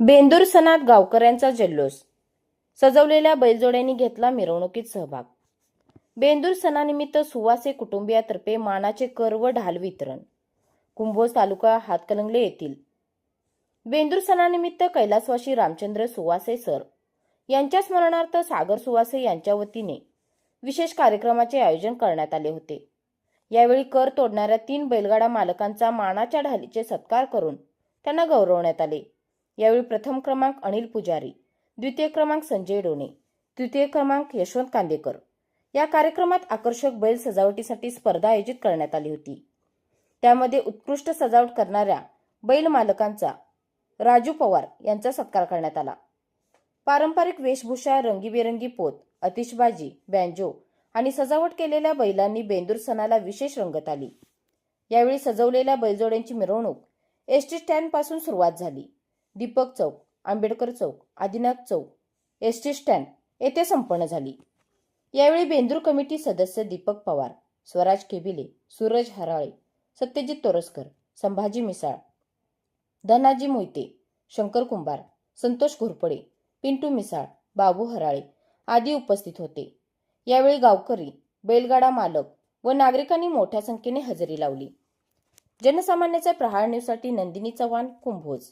बेंदूर सणात गावकऱ्यांचा जल्लोष. सजवलेल्या बैलजोड्यांनी घेतला मिरवणुकीत सहभाग. बेंदूर सणानिमित्त सुवासे कुटुंबियातर्फे मानाचे कर व ढाल वितरण. कुंभोज तालुका हातकलंगले येथील. बेंदूर सणानिमित्त कैलासवाशी रामचंद्र सुवासे सर यांच्या स्मरणार्थ सागर सुवासे यांच्या वतीने विशेष कार्यक्रमाचे आयोजन करण्यात आले होते. यावेळी कर तोडणाऱ्या तीन बैलगाडा मालकांचा मानाच्या ढालीचे सत्कार करून त्यांना गौरवण्यात आले. यावेळी प्रथम क्रमांक अनिल पुजारी द्वितीय क्रमांक संजय डोणे तृतीय क्रमांक यशवंत कांदेकर. या कार्यक्रमात आकर्षक बैल सजावटीसाठी स्पर्धा आयोजित करण्यात आली होती. त्यामध्ये उत्कृष्ट सजावट करणाऱ्या बैल मालकांचा राजू पवार यांचा सत्कार करण्यात आला. पारंपरिक वेशभूषा रंगीबेरंगी पोत अतिशबाजी बँजो आणि सजावट केलेल्या बैलांनी बेंदूर सणाला विशेष रंगत आली. यावेळी सजवलेल्या बैलजोड्यांची मिरवणूक एस टी स्टँड सुरुवात झाली. दीपक चौक आंबेडकर चौक आदिनाथ चौक एस टी स्टँड येथे संपन्न झाली. यावेळी बेंदूर कमिटी सदस्य दीपक पवार स्वराज केबिले सूरज हराळे सत्यजित तोरसकर संभाजी मिसाळ धनाजी मोहिते शंकर कुंभार संतोष घोरपडे पिंटू मिसाळ बाबू हराळे आदी उपस्थित होते. यावेळी गावकरी बैलगाडा मालक व नागरिकांनी मोठ्या संख्येने हजेरी लावली. जनसामान्याच्या प्रहार न्यूजसाठी नंदिनी चव्हाण कुंभोज.